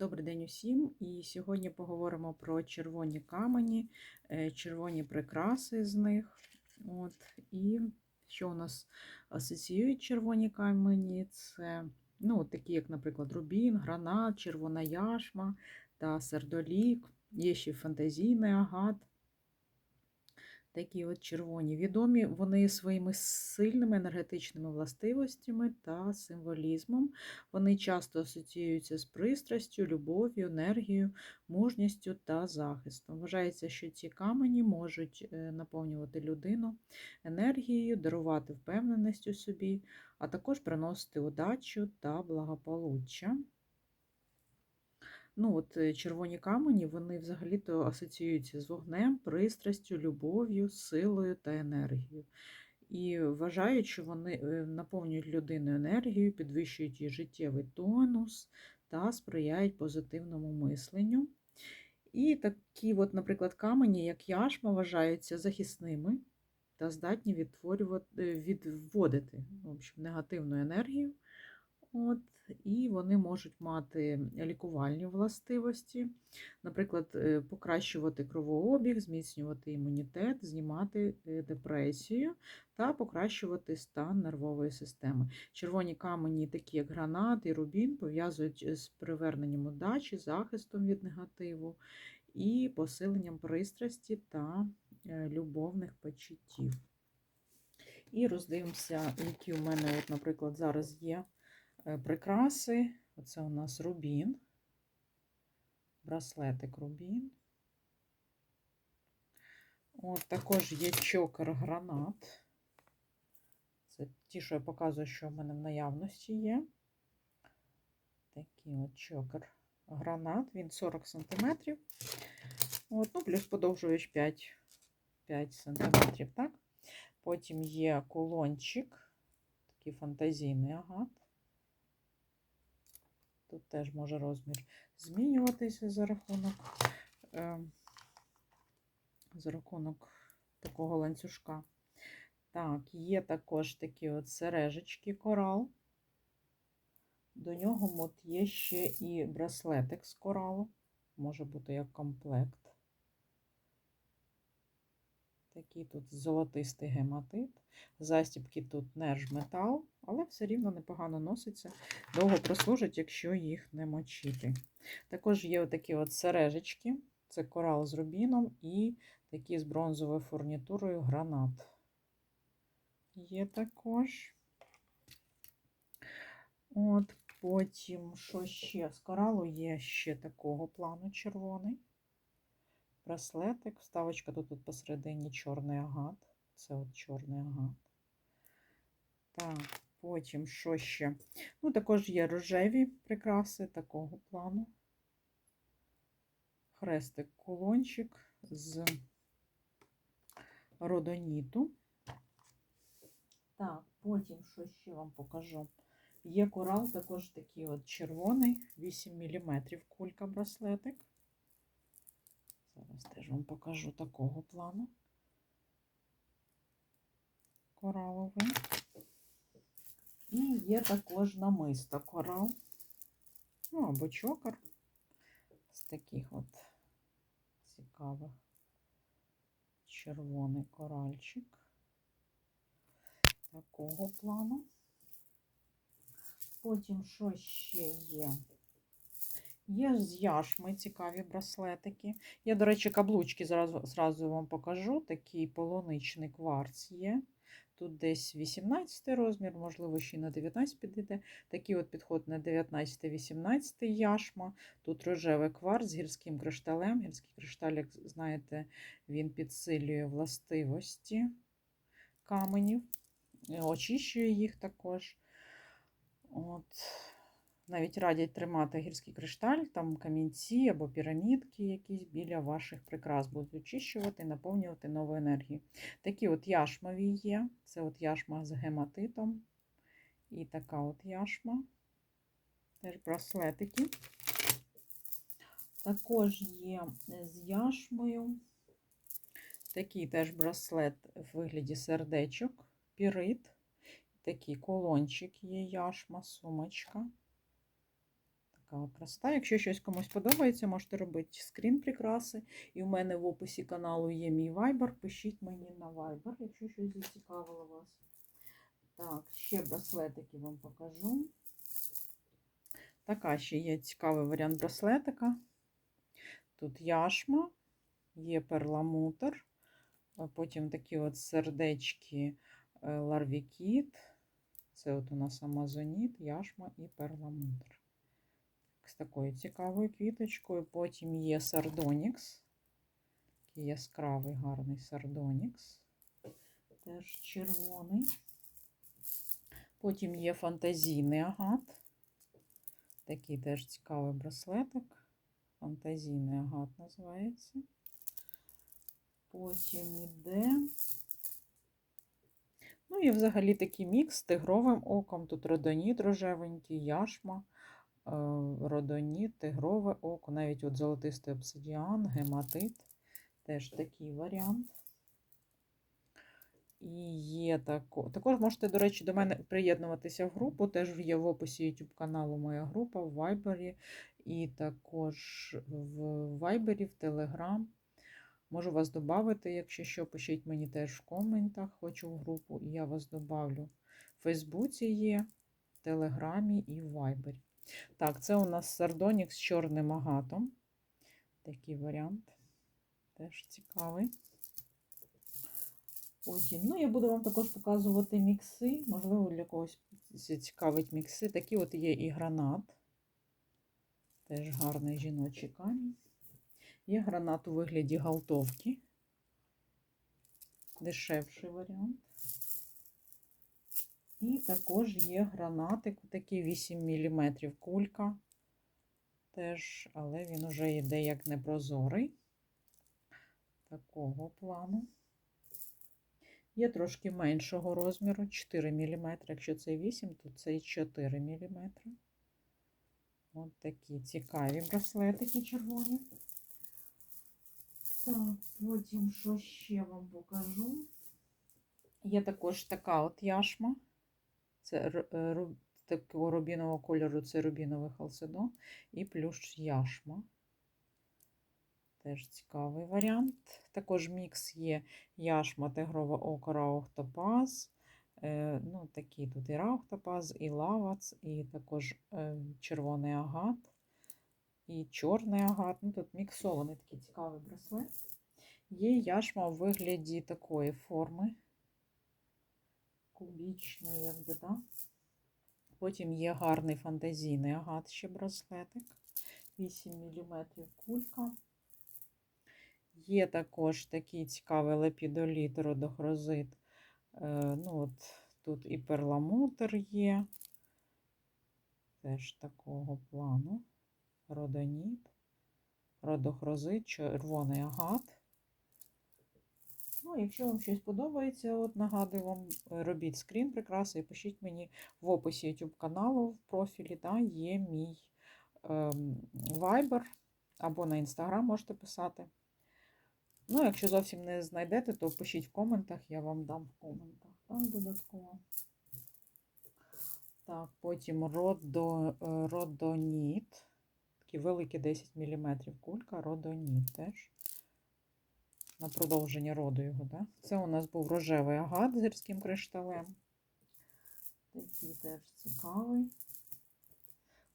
Добрий день усім. І сьогодні поговоримо про червоні камені, е, червоні прикраси з них. От. І що у нас асоціюють червоні камені? Це ну, такі, як, наприклад, рубін, гранат, червона яшма та сердолік. Є ще фантазійний агат. Такі от червоні. Відомі вони своїми сильними енергетичними властивостями та символізмом. Вони часто асоціюються з пристрастю, любов'ю, енергією, мужністю та захистом. Вважається, що ці камені можуть е, наповнювати людину енергією, дарувати впевненість у собі, а також приносити удачу та благополуччя. Ну, от е, червоні камені, вони взагалі-то асоціюються з вогнем, пристрастю, любов'ю, силою та енергією. І вважають, що вони е, наповнюють людину енергією, підвищують її життєвий тонус та сприяють позитивному мисленню. І такі, от, наприклад, камені, як яшма, вважаються захисними та здатні відтворювати, відводити в общем, негативну енергію. От, І вони можуть мати лікувальні властивості, наприклад, е, покращувати кровообіг, зміцнювати імунітет, знімати е, депресію та покращувати стан нервової системи. Червоні камені, такі як гранат і рубін, пов'язують з приверненням удачі, захистом від негативу і посиленням пристрасті та е, любовних почуттів. І роздивимося, які у мене, от, наприклад, зараз є. Е, прикраси. Оце у нас рубін, браслетик рубін. От Також є чокер гранат. Це ті, що я показую, що в мене в наявності є. Такий от чокер гранат, він 40 см. От, ну, плюс подовжувач 5 5 см. Так? Потім є кулончик, такий фантазійний агат. Тут теж може розмір змінюватися за рахунок е, за рахунок такого ланцюжка. Так, є також такі от сережечки корал. До нього от є ще і браслетик з коралу, може бути як комплект. Такий тут золотистий гематит. Застібки тут нержметал, але все рівно непогано носиться, довго прослужить, якщо їх не мочити. Також є такі от сережечки, це корал з рубіном і такі з бронзовою фурнітурою гранат. Є також. От, Потім, що ще? З коралу є ще такого плану червоний браслетик, вставочка тут, тут посередині чорний агат. Це от чорний агат. Так, потім що ще? Ну, також є рожеві прикраси такого плану. Хрестик кулончик з родоніту. Так, потім що ще вам покажу? Є корал, також такий от червоний, 8 мм кулька браслетик. Зараз теж вам покажу такого плану. Кораловий. І є також намисто корал. Ну, або чокер з таких от цікавих червоний коральчик. Такого плану. Потім що ще є? Є з яшми цікаві браслетики. Я, до речі, каблучки зразу, зразу вам покажу. Такий полуничний кварц є. Тут десь 18 розмір, можливо, ще й на 19 підійде. Такий от підход на 19-18 яшма. Тут рожевий кварц з гірським кришталем. Гірський кришталь, як знаєте, він підсилює властивості каменів, очищує їх також. От. Навіть радять тримати гірський кришталь, там камінці або пірамідки якісь біля ваших прикрас будуть очищувати наповнювати нову енергію. Такі от яшмові є. Це от яшма з гематитом. І така от яшма. Теж браслетики. Також є з яшмою. Такий теж браслет в вигляді сердечок, пірит. Такий колончик є яшма, сумочка така красота. Якщо щось комусь подобається, можете робити скрін прикраси. І в мене в описі каналу є мій вайбер. Пишіть мені на вайбер, якщо щось зацікавило вас. Так, ще браслетики вам покажу. Така ще є цікавий варіант браслетика. Тут яшма, є перламутр, потім такі от сердечки е, ларвікіт. Це от у нас амазоніт, яшма і перламутр. Такою цікавою квіточкою. Потім є сардонікс. Такий яскравий гарний сардонікс. Теж червоний. Потім є фантазійний агат. Такий теж цікавий браслетик. Фантазійний агат називається. Потім іде. Ну і взагалі такий мікс з тигровим оком. Тут родоніт рожевенький, яшма, родоніт, тигрове око, навіть от золотистий обсидіан, гематит. Теж такий варіант. І є тако. Також можете, до речі, до мене приєднуватися в групу. Теж є в описі YouTube каналу моя група в Viber. І також в Viber, в Telegram. Можу вас додати, якщо що, пишіть мені теж в коментах, хочу в групу, і я вас добавлю. В Фейсбуці є, в Телеграмі і в Вайбері. Так, це у нас сардонік з чорним агатом. Такий варіант. Теж цікавий. Потім, ну, я буду вам також показувати мікси. Можливо, для когось цікавить мікси. Такі от є і гранат. Теж гарний жіночий камінь. Є гранат у вигляді галтовки. Дешевший варіант. І також є гранатик, такий 8 мм кулька. Теж, але він вже йде як непрозорий. Такого плану. Є трошки меншого розміру, 4 мм. Якщо це 8, то це 4 мм. Ось такі цікаві браслетики червоні. Так, потім що ще вам покажу? Є також така от яшма. Це такого рубінового кольору це рубіновий халцедон і плюс яшма. Теж цікавий варіант. Також мікс є яшма, тигрова око, раухтопаз. Е, ну, Такі тут і раухтопаз, і лавац, і також е, червоний агат і чорний агат. Ну, Тут міксований такий цікавий браслет. Є яшма у вигляді такої форми, кубічної, якби, да? Потім є гарний фантазійний агат ще браслетик. 8 мм кулька. Є також такий цікавий лепідоліт, родохрозит. Е, ну, от, Тут і перламутр є, теж такого плану родоніт, родохрозит, червоний агат. Ну, якщо вам щось подобається, от нагадую вам, робіть скрін прикраси і пишіть мені в описі YouTube каналу в профілі, да, є мій ем, Viber або на Instagram можете писати. Ну, якщо зовсім не знайдете, то пишіть в коментах, я вам дам в коментах. Так, додатково. Так, потім родо, е, родоніт. Такий великий 10 мм кулька, родоніт теж. На продовження роду його, да? Це у нас був рожевий агат з гірським кришталем. Такий теж цікавий.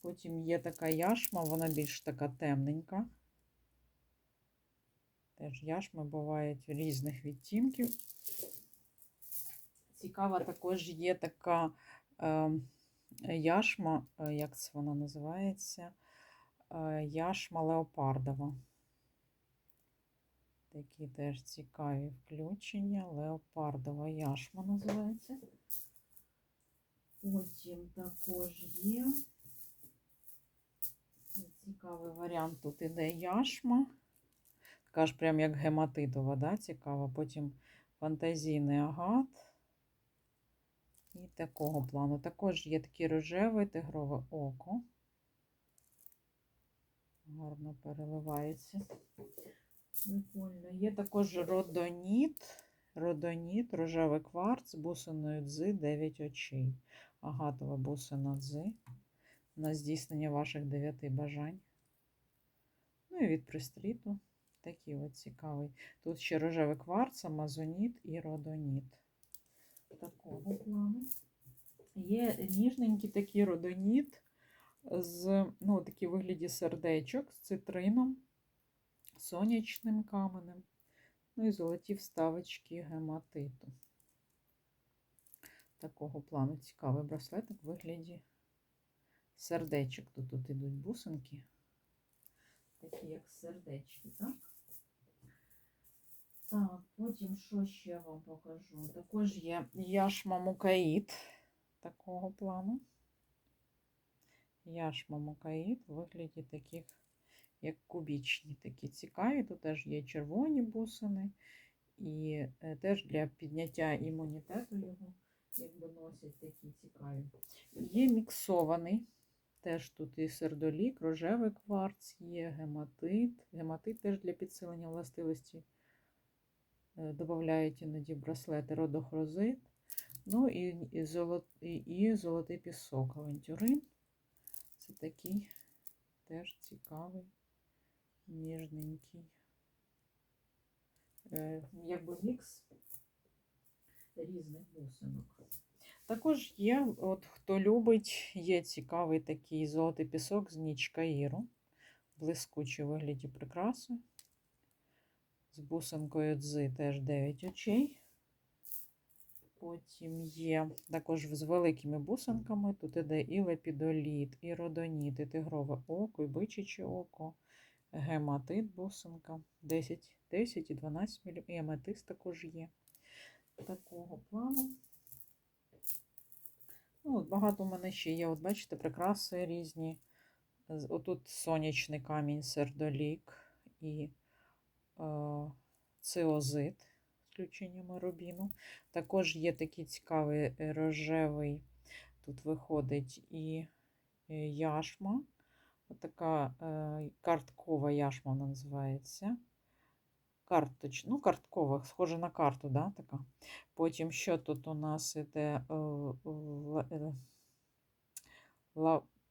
Потім є така яшма, вона більш така темненька. Теж яшми бувають різних відтінків. Цікава також є така е, яшма, як це вона називається? Е, яшма леопардова. Такі теж цікаві включення. Леопардова яшма називається. Потім також є цікавий варіант. Тут іде яшма. Така ж прям як гематитова, да, цікава. Потім фантазійний агат. І такого плану. Також є такий рожевий тигрове око гарно переливається. Прикольно. Є також родоніт, родоніт, рожевий кварц, бусиною дзи 9 очей. Агатова бусина дзи. на здійснення ваших дев'яти бажань. Ну і від пристріту такий от цікавий. Тут ще рожевий кварц, амазоніт і родоніт. Такого плану. Є ніжненький такий родоніт з ну, такий вигляді сердечок з цитрином, сонячним каменем. Ну і золоті вставочки гематиту. Такого плану цікавий браслетик в вигляді сердечок. Тут, тут ідуть бусинки, такі як сердечки, так? Так, потім що ще вам покажу? Також є яшма мукаїд такого плану. Яшма мукаїд в вигляді таких, як кубічні, такі цікаві. Тут теж є червоні бусини, і е, теж для підняття імунітету його, якби носять такі цікаві. Є міксований. Теж тут і сердолік, рожевий кварц, є гематит. Гематит теж для підсилення властивості. Е, Додають іноді браслети родохрозит. Ну і, і, золот, і, і золотий пісок авантюрин. Це такий теж цікавий, ніжненький. Е, якби мікс різних бусинок. Також є, от хто любить, є цікавий такий золотий пісок з ніч Каїру, блискучий вигляді прикраси. З бусинкою дзи теж 9 очей. Потім є також з великими бусинками. Тут іде і лепідоліт, і родоніт, і тигрове око, і бичаче око, гематит бусинка 10, 10 і 12 мм, і аметист також є. Такого плану. Ну, от Багато у мене ще є, от бачите, прикраси різні. Отут сонячний камінь, сердолік і е, циозит з включеннями рубіну. Також є такий цікавий рожевий, тут виходить і е, яшма. Така е, карткова яшма вона називається. Карточ, ну, карткова, схожа на карту, да, така. Потім що тут у нас іде е, ла- е,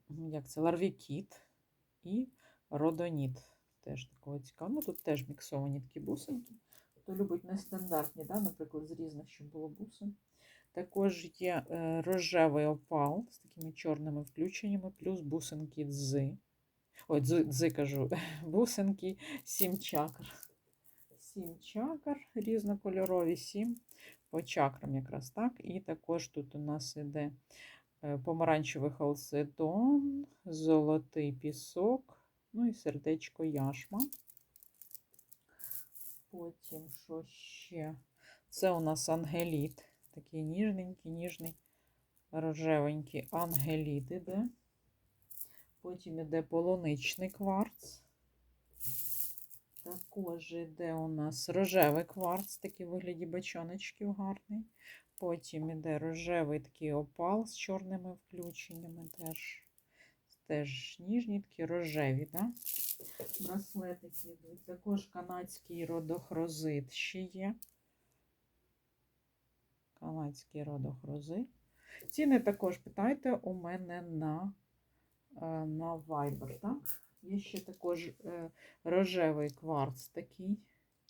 як це, ларвікіт і родоніт. Теж такого цікавого. Ну, тут теж міксовані такі бусинки. Хто любить нестандартні, да, наприклад, з різних, щоб було бусин. Також є е, рожевий опал з такими чорними включеннями, плюс бусинки дзи. Ой, дзи, кажу, бусинки сім чакр. Сім чакр різнокольорові, сім по чакрам якраз так. І також тут у нас іде е, помаранчевий халцедон, золотий пісок, ну і сердечко яшма. Потім що ще? Це у нас ангеліт. Такий ніжненький, ніжний, рожевенький ангеліт іде. Потім іде полуничний кварц. Також іде у нас рожевий кварц, такий вигляді бочоночків гарний. Потім іде рожевий такий опал з чорними включеннями. Теж, теж ніжні, такі рожеві, да? браслетики йдуть. Також канадський родохрозит ще є. Канадський родохрозит. Ціни також питайте у мене на, на Viber, так? Є ще також е, рожевий кварц такий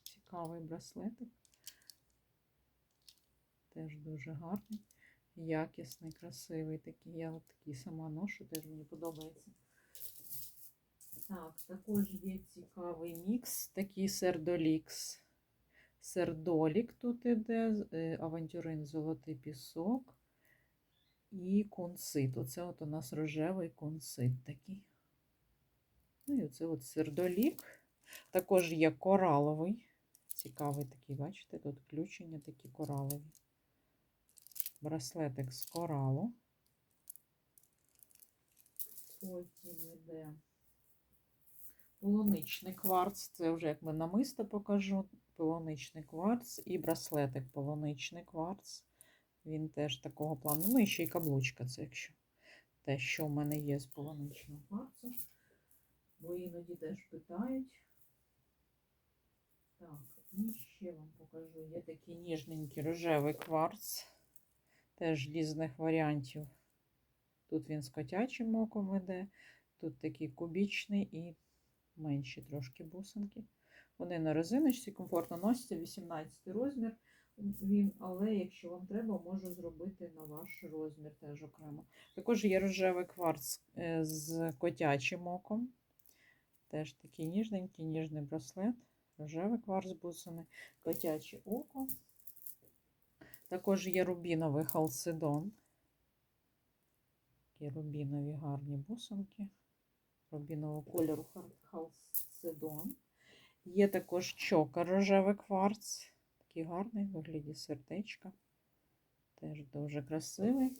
цікавий браслетик. Теж дуже гарний, якісний, красивий такий. Я такий сама ношу, теж мені подобається. Так, також є цікавий мікс, такий сердолікс. Сердолік тут іде, е, авантюрин золотий пісок і кунцит. Оце от у нас рожевий кунцит такий. Ну і оце от сердолік. Також є кораловий. Цікавий такий, бачите, тут включення такі коралові. Браслетик з коралу. Потім йде полуничний кварц. Це вже як ми намисто покажу. Полуничний кварц і браслетик полуничний кварц. Він теж такого плану. Ну і ще й каблучка, це якщо те, що в мене є з полуничного кварцу. Бо іноді теж питають. Так, і ще вам покажу. Є такий ніжненький рожевий кварц. Теж різних варіантів. Тут він з котячим оком іде, тут такий кубічний і менші трошки бусинки. Вони на резиночці комфортно носяться, 18 розмір він, але якщо вам треба, можу зробити на ваш розмір теж окремо. Також є рожевий кварц е, з котячим оком. Теж такий ніжненький, ніжний браслет. Рожевий кварц бусини, котяче око. Також є рубіновий халцедон. Такі рубінові гарні бусинки. Рубінового кольору хал- халцедон. Є також чокер рожевий кварц. Такий гарний, в вигляді сердечка. Теж дуже красивий.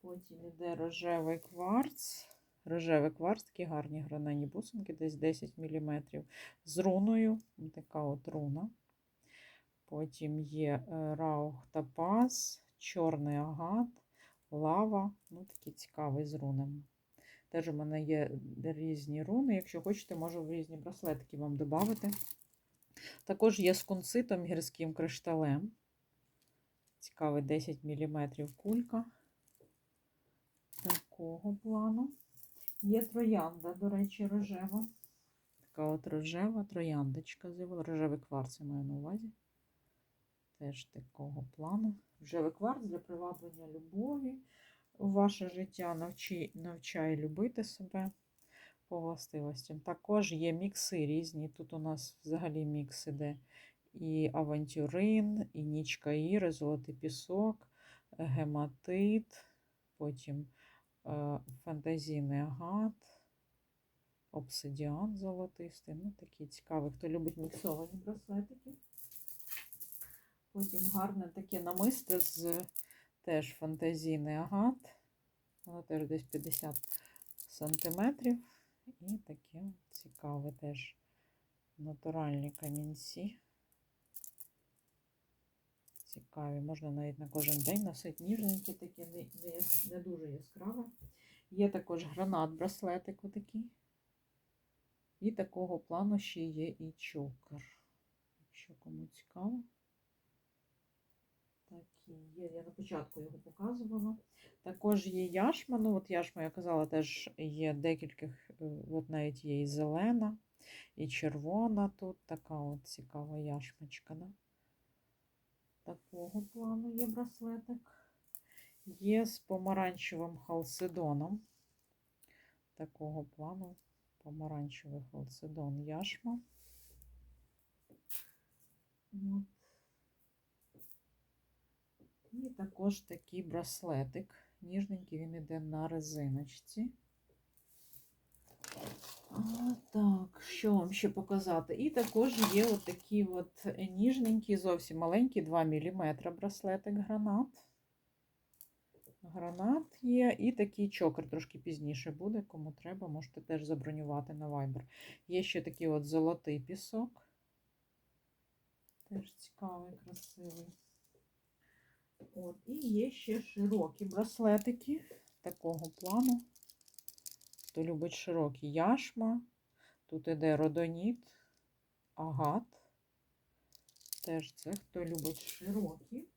Потім іде рожевий кварц. Рожевий кварц, такі гарні гранені бусинки, десь 10 мм. З руною. Така от руна. Потім є е, раух та паз, чорний агат, лава. Ну, такий цікавий з рунами. Теж у мене є різні руни. Якщо хочете, можу в різні браслетки вам додати. Також є з кунцитом гірським кришталем. Цікавий 10 мм кулька. Такого плану. Є троянда, до речі, рожева. Така от рожева трояндочка з'явила. Рожевий кварц я маю на увазі. Теж такого плану. Рожевий кварц для приваблення любові ваше життя. Навчи, навчає любити себе по властивостям. Також є мікси різні. Тут у нас взагалі мікс іде і авантюрин, і нічка Іри, золотий пісок, гематит, потім е, фантазійний агат, обсидіан золотистий. Ну, такий цікавий, хто любить міксовані браслетики. Потім гарне таке намисте з теж фантазійний агат. Воно теж десь 50 сантиметрів. І таке цікаве теж натуральні камінці. Цікаві, можна навіть на кожен день носити ніжненькі, такі не, не, не дуже яскраве. Є також гранат браслетик отакий. І такого плану ще є і чокер. Якщо кому цікаво. Такі є. Я на початку його показувала. Також є яшма. Ну, от яшма, я казала, теж є декілька, е, от навіть є і зелена, і червона тут. Така от цікава яшмочка. Да? Такого плану є браслетик. Є з помаранчевим халцедоном. Такого плану помаранчевий халцедон яшма. От. І також такий браслетик. Ніжненький він іде на резиночці. А, так, що вам ще показати? І також є от такі от ніжненькі, зовсім маленькі, 2 мм браслетик гранат. Гранат є, і такий чокер трошки пізніше буде. Кому треба, можете теж забронювати на Viber. Є ще такий от золотий пісок. Теж цікавий, красивий. От, і є ще широкі браслетики такого плану. Хто любить широкі яшма. Тут іде родоніт, агат. Теж це хто любить широкі.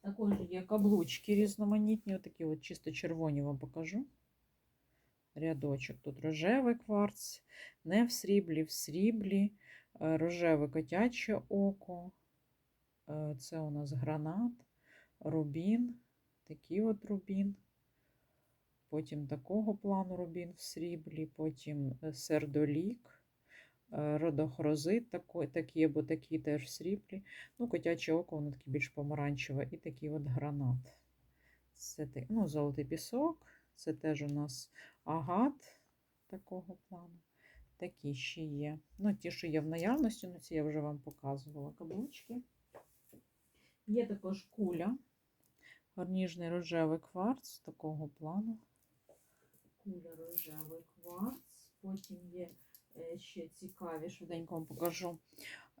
Також є каблучки різноманітні, отакі от чисто червоні вам покажу. Рядочок. Тут рожевий кварц, не в сріблі, в сріблі, е, рожеве котяче око. Е, Це у нас гранат, рубін, такий от рубін. Потім такого плану рубін в сріблі, потім е, сердолік, е, родохрозит такі, або такі теж в сріблі. Ну, котяче око, воно таке більш помаранчеве, і такий от гранат. Це ну, золотий пісок, це теж у нас агат такого плану. Такі ще є. Ну, ті, що є в наявності, ну ці я вже вам показувала каблучки. Є також куля, гарніжний рожевий кварц такого плану. Куля рожевий кварц. Потім є е, ще цікаві, швиденько вам покажу.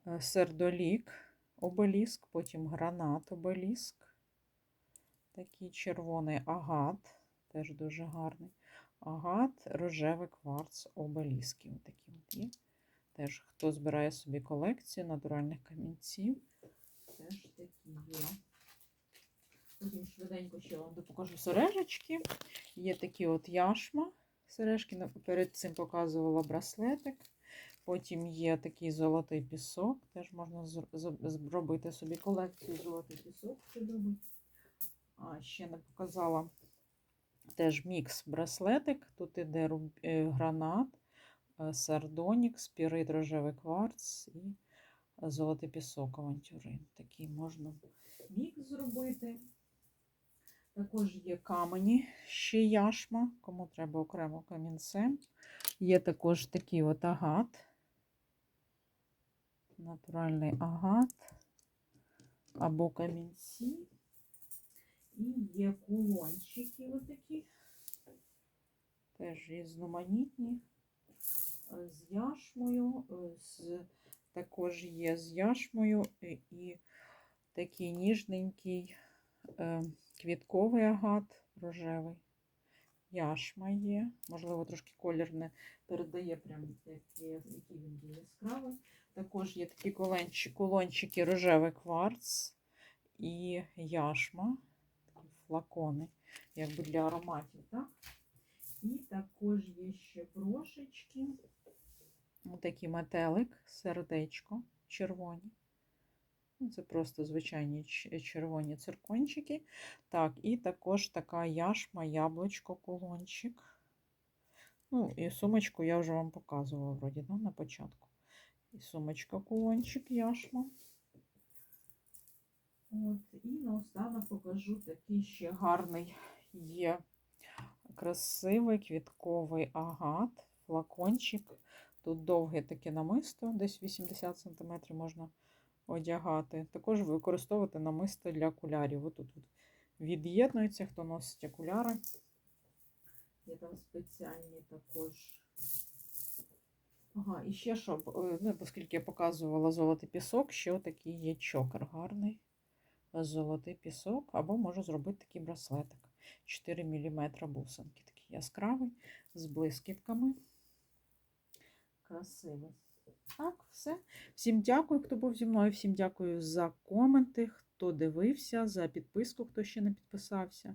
е, Сердолік, обеліск, потім гранат обеліск. Такий червоний агат, теж дуже гарний. Агат, рожевий кварц, обеліски. Такі от є. Теж хто збирає собі колекцію натуральних камінців, теж такі є. Потім швиденько ще вам покажу сережечки. Є такі от яшма. Сережки перед цим показувала браслетик. Потім є такий золотий пісок. Теж можна зробити собі колекцію золотий пісок. А ще не показала теж мікс браслетик. Тут іде е, гранат, е, сардонік, спірит, рожевий кварц і золотий пісок авантюрин. Такий можна мікс зробити. Також є камені, ще яшма, кому треба окремо камінцем. Є також такий от агат. Натуральний агат або камінці. І є кулончики отакі. Теж різноманітні. е, З яшмою, е, з, також є з яшмою е, і такий ніжненький е, квітковий агат рожевий. Яшма є. Можливо, трошки колір не передає прям який, він є яскравий. Також є такі кулончики рожевий кварц і яшма. Такі флакони, якби для ароматів, так? І також є ще брошечки. Такий метелик, сердечко червоні. Ну, Це просто звичайні червоні циркончики. Так, і також така яшма, яблучко, кулончик. Ну, і сумочку я вже вам показувала вроді, да, на початку. І сумочка, кулончик, яшма. От, і наостанок покажу такий ще гарний є красивий квітковий агат, флакончик. Тут довге таке намисто, десь 80 см можна одягати. Також використовувати намисто для окулярів. Отут от від'єднується, хто носить окуляри. Є там спеціальні також. Ага, і ще щоб, е, ну, оскільки я показувала золотий пісок, ще отакий є чокер гарний. Золотий пісок, або можу зробити такий браслетик. 4 мм бусинки. Такий яскравий, з блискітками. Красивий. Так, все. Всім дякую, хто був зі мною. Всім дякую за коменти, хто дивився, за підписку, хто ще не підписався.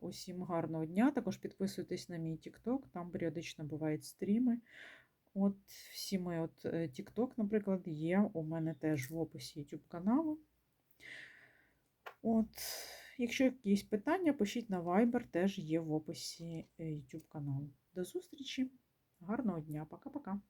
Усім гарного дня. Також підписуйтесь на мій TikTok, там періодично бувають стріми. От всі мої от е, TikTok, наприклад, є у мене теж в описі YouTube каналу. От, якщо якісь питання, пишіть на Viber, теж є в описі е, YouTube каналу. До зустрічі, гарного дня, пока-пока.